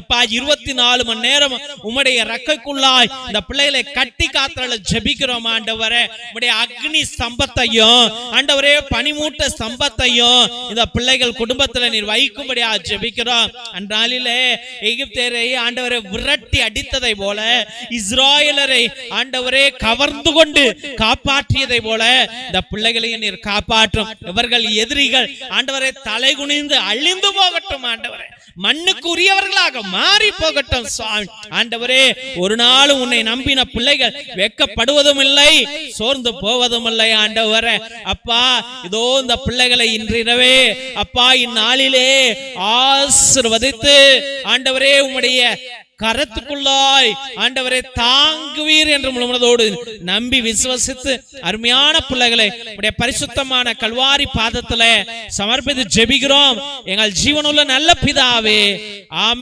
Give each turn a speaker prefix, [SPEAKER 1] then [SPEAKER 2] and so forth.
[SPEAKER 1] அப்பா இருபத்தி நாலு மணி நேரம் உம்முடைய ரக்கைக்குள்ளாய் இந்த பிள்ளைகளை கட்டி காத்தல ஜபிக்கிறோம் ஆண்டவரே? உடைய அக்னி சம்பத்தையும் ஆண்டவரே பனிமூட்ட சம்பத்தையும் இந்த பிள்ளைகள் குடும்பத்துல நீர் வைக்கும்படியா ஜபிக்கிறோம். அந்நாளிலே எகிப்தேரை ஆண்டவரை விரட்டி அடித்ததை போல இஸ்ராயலரை ஆண்டவரே கவர்ந்து கொண்டு காப்பாற்றியதை போல இந்த பிள்ளைகளையும் நீர் காப்பாற்றும். இவர்கள் எதிரிகள் ஆண்டவரை தலை குனிந்து அழிந்து போகட்டும் ஆண்டவரே. மண்ணுக்குரிய உரியவர்களாக மாறி போகட்டும் சுவாமி ஆண்டவரே ஒரு நாளும் உன்னை நம்பின பிள்ளைகள் வெக்கப்படுவதும் இல்லை சோர்ந்து போவதும் இல்லை ஆண்டவரே. அப்பா இதோ இந்த பிள்ளைகளை இன்றிரவே அப்பா இந்நாளிலே ஆசிர்வதித்து ஆண்டவரே உம்முடைய கரத்துக்குள்ளாய் ஆண்டவரை தாங்குவீர் என்று முழுமனதோடு நம்பி விசுவசித்து அருமையான பிள்ளைகளை உடைய பரிசுத்தமான கல்வாரி பாதத்துல சமர்ப்பித்து ஜெபிக்கிறோம். எங்கள் ஜீவனுள்ள நல்ல பிதாவே I'm